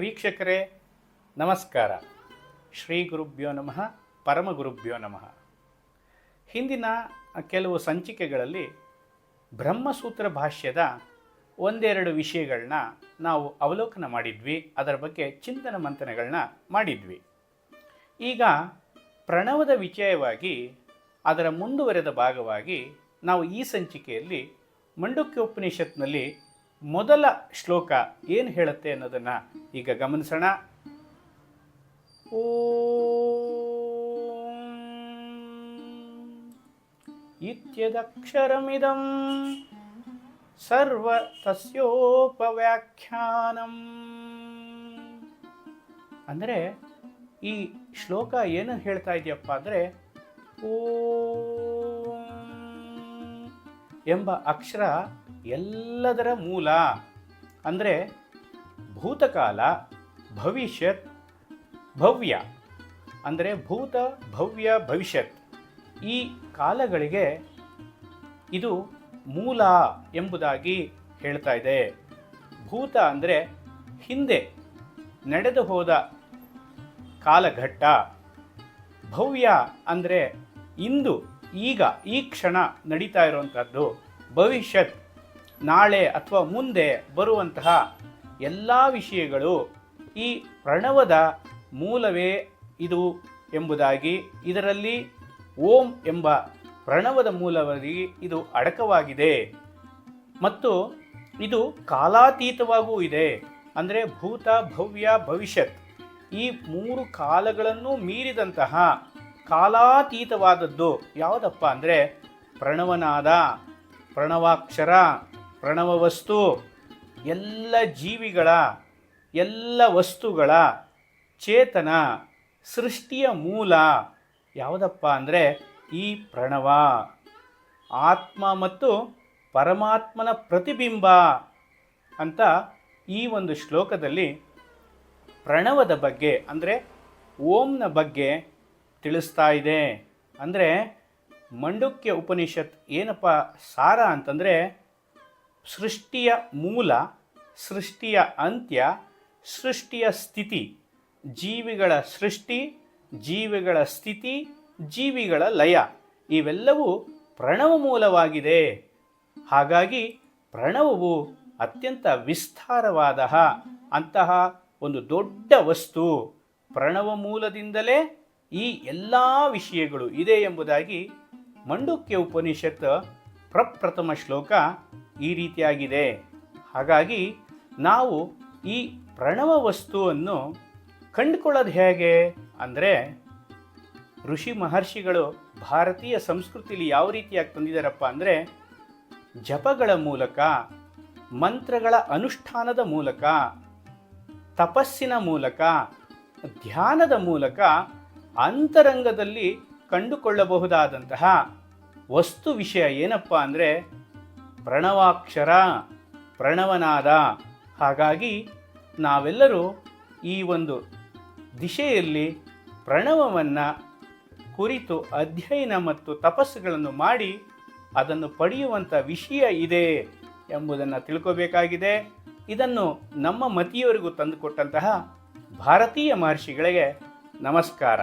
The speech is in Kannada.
ವೀಕ್ಷಕರೇ ನಮಸ್ಕಾರ. ಶ್ರೀ ಗುರುಭ್ಯೋ ನಮಃ, ಪರಮ ಗುರುಭ್ಯೋ ನಮಃ. ಹಿಂದಿನ ಕೆಲವು ಸಂಚಿಕೆಗಳಲ್ಲಿ ಬ್ರಹ್ಮಸೂತ್ರ ಭಾಷ್ಯದ ಒಂದೆರಡು ವಿಷಯಗಳನ್ನ ನಾವು ಅವಲೋಕನ ಮಾಡಿದ್ವಿ, ಅದರ ಬಗ್ಗೆ ಚಿಂತನ ಮಂಥನಗಳನ್ನ ಮಾಡಿದ್ವಿ. ಈಗ ಪ್ರಣವದ ವಿಷಯವಾಗಿ, ಅದರ ಮುಂದುವರೆದ ಭಾಗವಾಗಿ ನಾವು ಈ ಸಂಚಿಕೆಯಲ್ಲಿ ಮಂಡುಕ್ಯ ಉಪನಿಷತ್ನಲ್ಲಿ ಮೊದಲ ಶ್ಲೋಕ ಏನು ಹೇಳುತ್ತೆ ಅನ್ನೋದನ್ನು ಈಗ ಗಮನಿಸೋಣ. ಓ ಇತ್ಯದಕ್ಷರಮಿದಂ ಸರ್ವ ತಸ್ಯೋಪವ್ಯಾಖ್ಯಾನಂ ಅಂದರೆ ಈ ಶ್ಲೋಕ ಏನು ಹೇಳ್ತಾ ಇದೆಯಪ್ಪ ಅಂದರೆ ಓ ಎಂಬ ಅಕ್ಷರ ಎಲ್ಲದರ ಮೂಲ ಅಂದರೆ ಭೂತಕಾಲ, ಭವಿಷ್ಯತ್, ಭವ್ಯ. ಅಂದರೆ ಭೂತ, ಭವ್ಯ, ಭವಿಷ್ಯತ್. ಈ ಕಾಲಗಳಿಗೆ ಇದು ಮೂಲ ಎಂಬುದಾಗಿ ಹೇಳ್ತಾ ಇದೆ. ಭೂತ ಅಂದರೆ ಹಿಂದೆ ನಡೆದು ಹೋದ ಕಾಲಘಟ್ಟ. ಭವ್ಯ ಅಂದರೆ ಇಂದು, ಈಗ, ಈ ಕ್ಷಣ ನಡೀತಾ ಇರುವಂಥದ್ದು ಭವಿಷ್ಯತ್ ನಾಳೆ ಅಥವಾ ಮುಂದೆ ಬರುವಂತಹ ಎಲ್ಲ ವಿಷಯಗಳು ಈ ಪ್ರಣವದ ಮೂಲವೇ ಇದು ಎಂಬುದಾಗಿ ಇದರಲ್ಲಿ ಓಂ ಎಂಬ ಪ್ರಣವದ ಮೂಲವಾಗಿ ಇದು ಅಡಕವಾಗಿದೆ. ಮತ್ತು ಇದು ಕಾಲಾತೀತವಾಗೂ ಇದೆ. ಅಂದರೆ ಭೂತ, ಭವ್ಯ, ಭವಿಷ್ಯತ್ ಈ ಮೂರು ಕಾಲಗಳನ್ನು ಮೀರಿದಂತಹ ಕಾಲಾತೀತವಾದದ್ದು ಯಾವುದಪ್ಪ ಅಂದರೆ ಪ್ರಣವನಾದ, ಪ್ರಣವಾಕ್ಷರ ಪ್ರಣವ ವಸ್ತು, ಎಲ್ಲ ಜೀವಿಗಳ, ಎಲ್ಲ ವಸ್ತುಗಳ ಚೇತನ, ಸೃಷ್ಟಿಯ ಮೂಲ ಯಾವುದಪ್ಪ ಅಂದರೆ ಈ ಪ್ರಣವ. ಆತ್ಮ ಮತ್ತು ಪರಮಾತ್ಮನ ಪ್ರತಿಬಿಂಬ ಅಂತ ಈ ಒಂದು ಶ್ಲೋಕದಲ್ಲಿ ಪ್ರಣವದ ಬಗ್ಗೆ ಅಂದರೆ ಓಂನ ಬಗ್ಗೆ ತಿಳಿಸ್ತಾ ಇದೆ. ಅಂದರೆ ಮಂಡುಕ್ಯ ಉಪನಿಷತ್ ಏನಪ್ಪ ಸಾರ ಅಂತಂದರೆ ಸೃಷ್ಟಿಯ ಮೂಲ, ಸೃಷ್ಟಿಯ ಅಂತ್ಯ, ಸೃಷ್ಟಿಯ ಸ್ಥಿತಿ, ಜೀವಿಗಳ ಸೃಷ್ಟಿ, ಜೀವಿಗಳ ಸ್ಥಿತಿ, ಜೀವಿಗಳ ಲಯ ಇವೆಲ್ಲವೂ ಪ್ರಣವ ಮೂಲವಾಗಿದೆ. ಹಾಗಾಗಿ ಪ್ರಣವವು ಅತ್ಯಂತ ವಿಸ್ತಾರವಾದ ಅಂತಹ ಒಂದು ದೊಡ್ಡ ವಸ್ತು. ಪ್ರಣವ ಮೂಲದಿಂದಲೇ ಈ ಎಲ್ಲ ವಿಷಯಗಳು ಇದೆ ಎಂಬುದಾಗಿ ಮಂಡುಕ್ಯ ಉಪನಿಷತ್ ಪ್ರಪ್ರಥಮ ಶ್ಲೋಕ ಈ ರೀತಿಯಾಗಿದೆ. ಹಾಗಾಗಿ ನಾವು ಈ ಪ್ರಣವ ವಸ್ತುವನ್ನು ಕಂಡುಕೊಳ್ಳೋದು ಹೇಗೆ ಅಂದರೆ ಋಷಿ ಮಹರ್ಷಿಗಳು ಭಾರತೀಯ ಸಂಸ್ಕೃತಿಲಿ ಯಾವ ರೀತಿಯಾಗಿ ತಂದಿದ್ದಾರಪ್ಪ ಅಂದರೆ ಜಪಗಳ ಮೂಲಕ, ಮಂತ್ರಗಳ ಅನುಷ್ಠಾನದ ಮೂಲಕ, ತಪಸ್ಸಿನ ಮೂಲಕ, ಧ್ಯಾನದ ಮೂಲಕ ಅಂತರಂಗದಲ್ಲಿ ಕಂಡುಕೊಳ್ಳಬಹುದಾದಂತಹ ವಸ್ತು ವಿಷಯ ಏನಪ್ಪ ಅಂದರೆ ಪ್ರಣವಾಕ್ಷರ ಪ್ರಣವನಾದ. ಹಾಗಾಗಿ ನಾವೆಲ್ಲರೂ ಈ ಒಂದು ದಿಶೆಯಲ್ಲಿ ಪ್ರಣವವನ್ನು ಕುರಿತು ಅಧ್ಯಯನ ಮತ್ತು ತಪಸ್ಸುಗಳನ್ನು ಮಾಡಿ ಅದನ್ನು ಪಡೆಯುವಂಥ ವಿಷಯ ಇದೆ ಎಂಬುದನ್ನು ತಿಳ್ಕೋಬೇಕಾಗಿದೆ. ಇದನ್ನು ನಮ್ಮ ಮತಿಯವರಿಗೂ ತಂದುಕೊಟ್ಟಂತಹ ಭಾರತೀಯ ಮಹರ್ಷಿಗಳಿಗೆ ನಮಸ್ಕಾರ.